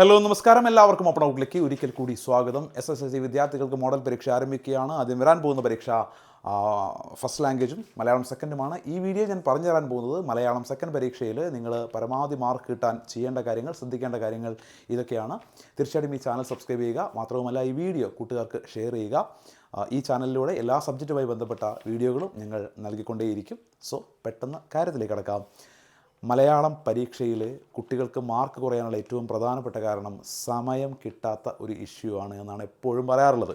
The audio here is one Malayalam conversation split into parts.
ഹലോ നമസ്കാരം. എല്ലാവർക്കും ഓപ്പൺ ഔട്ട്ലേക്ക് ഒരിക്കൽ കൂടി സ്വാഗതം. എസ് എസ് എൽ സി വിദ്യാർത്ഥികൾക്ക് മോഡൽ പരീക്ഷ ആരംഭിക്കുകയാണ്. ആദ്യം വരാൻ പോകുന്ന പരീക്ഷ ഫസ്റ്റ് ലാംഗ്വേജും മലയാളം സെക്കൻഡുമാണ് ഈ വീഡിയോ ഞാൻ പറഞ്ഞു തരാൻ പോകുന്നത് മലയാളം സെക്കൻഡ് പരീക്ഷയിൽ നിങ്ങൾ പരമാവധി മാർക്ക് കിട്ടാൻ ചെയ്യേണ്ട കാര്യങ്ങൾ ശ്രദ്ധിക്കേണ്ട കാര്യങ്ങൾ ഇതൊക്കെയാണ്. തീർച്ചയായിട്ടും ഈ ചാനൽ സബ്സ്ക്രൈബ് ചെയ്യുക. മാത്രവുമല്ല ഈ വീഡിയോ കൂട്ടുകാർക്ക് ഷെയർ ചെയ്യുക. ഈ ചാനലിലൂടെ എല്ലാ സബ്ജക്റ്റുമായി ബന്ധപ്പെട്ട വീഡിയോകളും ഞങ്ങൾ നൽകിക്കൊണ്ടേയിരിക്കും. സോ പെട്ടെന്ന് കാര്യത്തിലേക്ക് കടക്കാം. മലയാളം പരീക്ഷയിൽ കുട്ടികൾക്ക് മാർക്ക് കുറയാനുള്ള ഏറ്റവും പ്രധാനപ്പെട്ട കാരണം സമയം കിട്ടാത്ത ഒരു ഇഷ്യൂ ആണ് എന്നാണ് എപ്പോഴും പറയാറുള്ളത്.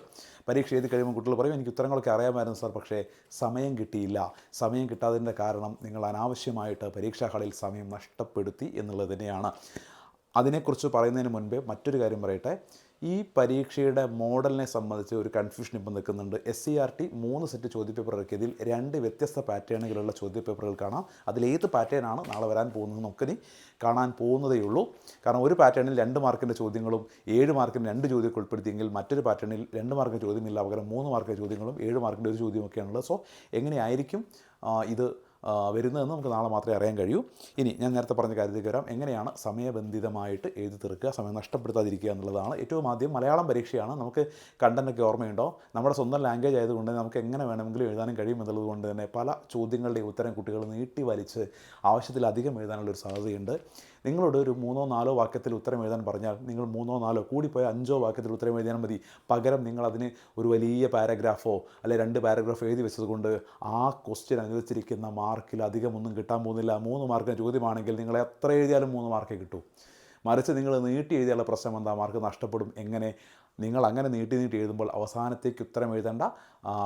പരീക്ഷ എഴുതി കഴിയുമ്പോൾ കുട്ടികൾ പറയും എനിക്ക് ഉത്തരങ്ങളൊക്കെ അറിയാമായിരുന്നു സാർ പക്ഷേ സമയം കിട്ടിയില്ല. സമയം കിട്ടാതിന്റെ കാരണം നിങ്ങൾ അനാവശ്യമായിട്ട് പരീക്ഷാ ഹാളിൽ സമയം നഷ്ടപ്പെടുത്തി എന്നുള്ളത് തന്നെയാണ്. അതിനെക്കുറിച്ച് പറയുന്നതിന് മുൻപേ മറ്റൊരു കാര്യം പറയട്ടെ. ഈ പരീക്ഷയുടെ മോഡലിനെ സംബന്ധിച്ച് ഒരു കൺഫ്യൂഷൻ ഇപ്പം നിൽക്കുന്നുണ്ട്. എസ് സി ആർ ടി മൂന്ന് സെറ്റ് ചോദ്യപേപ്പർ ഇറക്കിയതിൽ രണ്ട് വ്യത്യസ്ത പാറ്റേണുകളുള്ള ചോദ്യപേപ്പറുകൾ കാണാം. അതിലേത് പാറ്റേൺ ആണ് നാളെ വരാൻ പോകുന്നത് നമുക്ക് ഇനി കാണാൻ പോകുന്നതേ ഉള്ളൂ. കാരണം ഒരു പാറ്റേണിൽ രണ്ട് മാർക്കിന്റെ ചോദ്യങ്ങളും ഏഴ് മാർക്കിന് രണ്ട് ചോദ്യമൊക്കെ ഉൾപ്പെടുത്തിയെങ്കിൽ മറ്റൊരു പാറ്റേണിൽ രണ്ട് മാർക്കിന് ചോദ്യമില്ല പകരം മൂന്ന് മാർക്കിന്റെ ചോദ്യങ്ങളും ഏഴ് മാർക്കിന്റെ ഒരു ചോദ്യമൊക്കെയാണുള്ളത് സോ എങ്ങനെയായിരിക്കും ഇത് വരുന്നതെന്ന് നമുക്ക് നാളെ മാത്രമേ അറിയാൻ കഴിയൂ. ഇനി ഞാൻ നേരത്തെ പറഞ്ഞ കാര്യത്തിലേക്ക് വരാം. എങ്ങനെയാണ് സമയബന്ധിതമായിട്ട് എഴുതി തീർക്കുക സമയം നഷ്ടപ്പെടുത്താതിരിക്കുക എന്നുള്ളതാണ് ഏറ്റവും ആദ്യം മലയാളം പരീക്ഷയാണ്. നമുക്ക് കണ്ടന്റൊക്കെ ഓർമ്മയുണ്ടോ? നമ്മുടെ സ്വന്തം ലാംഗ്വേജ് ആയതുകൊണ്ട് നമുക്ക് എങ്ങനെ വേണമെങ്കിലും എഴുതാനും കഴിയും എന്നുള്ളത് കൊണ്ട് തന്നെ പല ചോദ്യങ്ങളുടെ ഉത്തരം കുട്ടികൾ നീട്ടി വലിച്ച് ആവശ്യത്തിലധികം എഴുതാനുള്ളൊരു സാധ്യതയുണ്ട്. നിങ്ങളോട് ഒരു മൂന്നോ നാലോ വാക്യത്തിൽ ഉത്തരം എഴുതാൻ പറഞ്ഞാൽ നിങ്ങൾ മൂന്നോ നാലോ കൂടിപ്പോയ അഞ്ചോ വാക്യത്തിൽ ഉത്തരം എഴുതിയാൽ മതി. പകരം നിങ്ങൾ അതിന് ഒരു വലിയ പാരഗ്രാഫോ അല്ലെ രണ്ട് പാരഗ്രാഫ് എഴുതി വെച്ചതുകൊണ്ട് ആ ക്വസ്റ്റ്യൻ അനുവദിച്ചിരിക്കുന്ന മാർക്കിൽ അധികമൊന്നും കിട്ടാൻ പോകുന്നില്ല. മൂന്ന് മാർക്കിന് ചോദ്യമാണെങ്കിൽ നിങ്ങൾ എത്ര എഴുതിയാലും മൂന്ന് മാർക്കേ കിട്ടൂ. മറിച്ച് നിങ്ങൾ നീട്ടി എഴുതിയുള്ള പ്രശ്നം എന്താ? മാർക്ക് നഷ്ടപ്പെടും. എങ്ങനെ? നിങ്ങൾ അങ്ങനെ നീട്ടി നീട്ടി എഴുതുമ്പോൾ അവസാനത്തേക്ക് ഉത്തരം എഴുതേണ്ട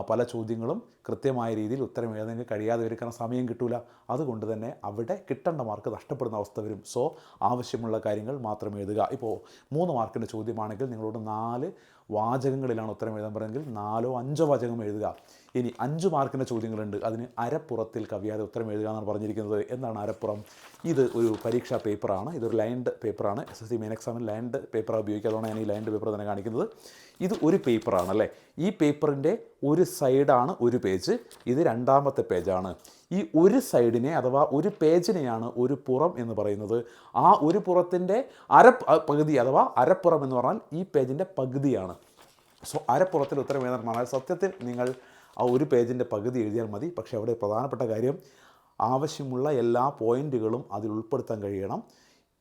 പല ചോദ്യങ്ങളും കൃത്യമായ രീതിയിൽ ഉത്തരം എഴുതാൻ കഴിയാതെ വരും സമയം കിട്ടൂല. അതുകൊണ്ട് തന്നെ അവിടെ കിട്ടേണ്ട മാർക്ക് നഷ്ടപ്പെടുന്ന അവസ്ഥ വരും. സോ ആവശ്യമുള്ള കാര്യങ്ങൾ മാത്രം എഴുതുക. ഇപ്പോൾ മൂന്ന് മാർക്കിന്റെ ചോദ്യമാണെങ്കിൽ നിങ്ങളോട് നാല് വാചകങ്ങളിലാണ് ഉത്തരം എഴുതാൻ പറയുമെങ്കിൽ നാലോ അഞ്ചോ വാചകം എഴുതുക. ഇനി അഞ്ച് മാർക്കിന്റെ ചോദ്യങ്ങളുണ്ട്. അതിന് അരപ്പുറത്തിൽ കവിയാതെ ഉത്തരം എഴുതുക എന്നാണ് പറഞ്ഞിരിക്കുന്നത്. എന്താണ് അരപ്പുറം? ഇത് ഒരു പരീക്ഷാ പേപ്പറാണ്. ഇതൊരു ലൈൻഡ് പേപ്പറാണ്. എസ് എസ് സി മെയിൻ എക്സാമിൽ ലൈൻഡ് പേപ്പറാണ് ഉപയോഗിക്കുക അതുകൊണ്ടാണ് ഞാൻ ഈ ലൈൻഡ് പേപ്പർ തന്നെ കാണിക്കുന്നത്. ഇത് ഒരു പേപ്പറാണ് അല്ലേ? ഈ പേപ്പറിന്റെ ഒരു സൈഡാണ് ഒരു പേജ് ഇത് രണ്ടാമത്തെ പേജാണ് ഈ ഒരു സൈഡിനെ അഥവാ ഒരു പേജിനെയാണ് ഒരു പുറം എന്ന് പറയുന്നത്. ആ ഒരു പുറത്തിന്റെ അര പകുതി അഥവാ അരപ്പുറം എന്ന് പറഞ്ഞാൽ ഈ പേജിന്റെ പകുതിയാണ്. സോ അരപ്പുറത്തിൽ ഉത്തരം എഴുതാൻ സത്യത്തിൽ നിങ്ങൾ ആ ഒരു പേജിന്റെ പകുതി എഴുതിയാൽ മതി. പക്ഷേ അവിടെ പ്രധാനപ്പെട്ട കാര്യം ആവശ്യമുള്ള എല്ലാ പോയിന്റുകളും അതിൽ ഉൾപ്പെടുത്താൻ കഴിയണം.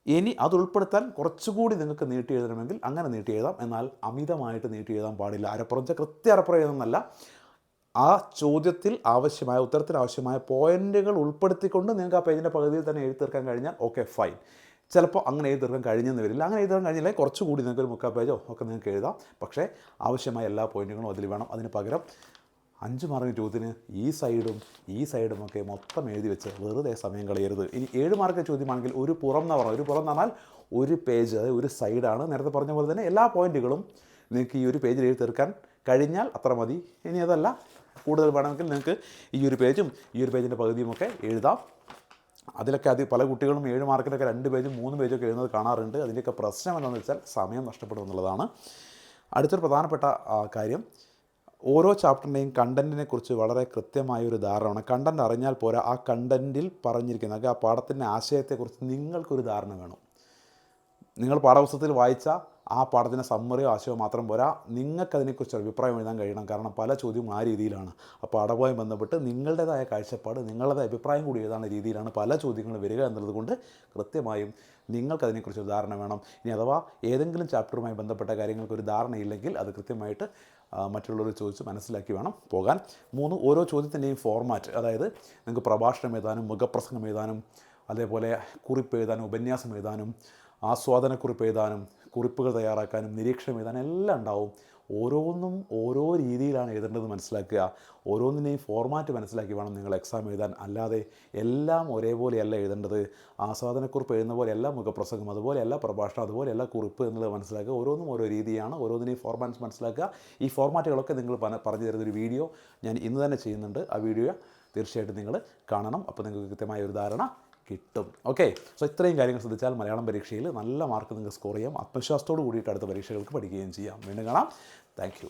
ഇനി അത് ഉൾപ്പെടുത്താൻ കുറച്ചുകൂടി നിങ്ങൾക്ക് നീട്ടി എഴുതണമെങ്കിൽ അങ്ങനെ നീട്ടി എഴുതാം. എന്നാൽ അമിതമായിട്ട് നീട്ടി എഴുതാൻ പാടില്ല. അരപ്പുറം വെച്ചാൽ കൃത്യ അരപ്പുറം എഴുതുന്നല്ല ആ ചോദ്യത്തിൽ ആവശ്യമായ ഉത്തരത്തിൽ ആവശ്യമായ പോയിന്റുകൾ ഉൾപ്പെടുത്തിക്കൊണ്ട് നിങ്ങൾക്ക് ആ പേജിന്റെ പകുതിയിൽ തന്നെ എഴുതി തീർക്കാൻ കഴിഞ്ഞാൽ ഓക്കെ ഫൈൻ. ചിലപ്പോൾ അങ്ങനെ എഴുതി തീർക്കാൻ കഴിഞ്ഞെന്ന് വരില്ല. അങ്ങനെ എഴുതാൻ കഴിഞ്ഞില്ലേ കുറച്ചുകൂടി നിങ്ങൾക്ക് ഒരു മുക്കാൽ പേജോ ഒക്കെ നിങ്ങൾക്ക് എഴുതാം. പക്ഷേ ആവശ്യമായ എല്ലാ പോയിന്റുകളും അതിൽ വേണം. അതിന് പകരം അഞ്ച് മാർക്കിന് ചോദ്യത്തിന് ഈ സൈഡും ഈ സൈഡും ഒക്കെ മൊത്തം എഴുതി വെച്ച് വെറുതെ സമയം കളയരുത്. ഇനി ഏഴ് മാർക്ക് ചോദ്യമാണെങ്കിൽ ഒരു പുറം എന്ന് പറഞ്ഞാൽ ഒരു പുറം എന്ന് പറഞ്ഞാൽ ഒരു പേജ് അതായത് ഒരു സൈഡാണ്. നേരത്തെ പറഞ്ഞ പോലെ തന്നെ എല്ലാ പോയിന്റുകളും നിങ്ങൾക്ക് ഈ ഒരു പേജിൽ എഴുതി തീർക്കാൻ കഴിഞ്ഞാൽ അത്ര മതി. ഇനി അതല്ല കൂടുതൽ വേണമെങ്കിൽ നിങ്ങൾക്ക് ഈ ഒരു പേജും ഈ ഒരു പേജിന്റെ പകുതിയും ഒക്കെ എഴുതാം. അതിലൊക്കെ അത് പല കുട്ടികളും ഏഴ് മാർക്കിലൊക്കെ രണ്ട് പേജും മൂന്ന് പേജൊക്കെ എഴുതുന്നത് കാണാറുണ്ട്. അതിന്റെയൊക്കെ പ്രശ്നം എന്താണെന്ന് വെച്ചാൽ സമയം നഷ്ടപ്പെടും എന്നുള്ളതാണ്. അടുത്തൊരു പ്രധാനപ്പെട്ട കാര്യം. ഓരോ ചാപ്റ്ററിന്റെയും കണ്ടന്റിനെ കുറിച്ച് വളരെ കൃത്യമായ ഒരു ധാരണ കണ്ടന്റ് അറിഞ്ഞാൽ പോരാ ആ കണ്ടന്റിൽ പറഞ്ഞിരിക്കുന്ന ആ പാഠത്തിന്റെ ആശയത്തെക്കുറിച്ച് നിങ്ങൾക്കൊരു ധാരണ വേണം. നിങ്ങൾ പാഠപുസ്തകത്തിൽ വായിച്ച ആ പാഠത്തിന്റെ സമ്മറിയോ ആശയമോ മാത്രം പോരാ. നിങ്ങൾക്ക് അതിനെക്കുറിച്ച് അഭിപ്രായം എഴുതാൻ കഴിയണം. കാരണം പല ചോദ്യവും ആ രീതിയിലാണ്. ആ പാഠവുമായി ബന്ധപ്പെട്ട് നിങ്ങളുടേതായ കാഴ്ചപ്പാട് നിങ്ങളുടെ അഭിപ്രായം കൂടി എഴുതാനുള്ള രീതിയിലാണ് പല ചോദ്യങ്ങളും വരിക എന്നുള്ളതുകൊണ്ട് കൃത്യമായും നിങ്ങൾക്ക് അതിനെക്കുറിച്ച് ഒരു ധാരണ വേണം. ഇനി അഥവാ ഏതെങ്കിലും ചാപ്റ്ററുമായി ബന്ധപ്പെട്ട കാര്യങ്ങൾക്ക് ഒരു ധാരണയില്ലെങ്കിൽ അത് കൃത്യമായിട്ട് മറ്റുള്ളവർ ചോദിച്ച് മനസ്സിലാക്കി വേണം പോകാൻ. മൂന്ന് ഓരോ ചോദ്യത്തിന്റെയും ഫോർമാറ്റ് അതായത് നിങ്ങൾക്ക് പ്രഭാഷണം എഴുതാനും മുഖപ്രസംഗം എഴുതാനും അതേപോലെ കുറിപ്പ് എഴുതാനും ഉപന്യാസം എഴുതാനും ആസ്വാദനക്കുറിപ്പ് എഴുതാനും കുറിപ്പുകൾ തയ്യാറാക്കാനും നിരീക്ഷണം എഴുതാനും എല്ലാം ഉണ്ടാവും. ഓരോന്നും ഓരോ രീതിയിലാണ് എഴുതേണ്ടത് മനസ്സിലാക്കുക. ഓരോന്നിനെയും ഫോർമാറ്റ് മനസ്സിലാക്കി വേണം നിങ്ങൾ എക്സാം എഴുതാൻ. അല്ലാതെ എല്ലാം ഒരേപോലെയല്ല എഴുതേണ്ടത്. ആസ്വാദനക്കുറിപ്പ് എഴുതുന്ന പോലെയല്ല മുഖപ്രസംഗം അതുപോലെയല്ല പ്രഭാഷണം അതുപോലെയല്ല കുറിപ്പ് എന്നുള്ളത് മനസ്സിലാക്കുക. ഓരോന്നും ഓരോ രീതിയാണ്. ഓരോന്നിനെയും ഫോർമാറ്റ് മനസ്സിലാക്കുക. ഈ ഫോർമാറ്റുകളൊക്കെ നിങ്ങൾ പറഞ്ഞു തരുന്നൊരു വീഡിയോ ഞാൻ ഇന്ന് തന്നെ ചെയ്യുന്നുണ്ട്. ആ വീഡിയോ തീർച്ചയായിട്ടും നിങ്ങൾ കാണണം. അപ്പോൾ നിങ്ങൾക്ക് കൃത്യമായ ഒരു ധാരണ കിട്ടും. ഓക്കെ സോ ഇത്രയും കാര്യങ്ങൾ ശ്രദ്ധിച്ചാൽ മലയാളം പരീക്ഷയിൽ നല്ല മാർക്ക് നിങ്ങൾക്ക് സ്കോർ ചെയ്യാം. ആത്മവിശ്വാസത്തോട് കൂടിയിട്ട് അടുത്ത പരീക്ഷകൾക്ക് പഠിക്കുകയും ചെയ്യാം. വീണ്ടും കാണാം. താങ്ക്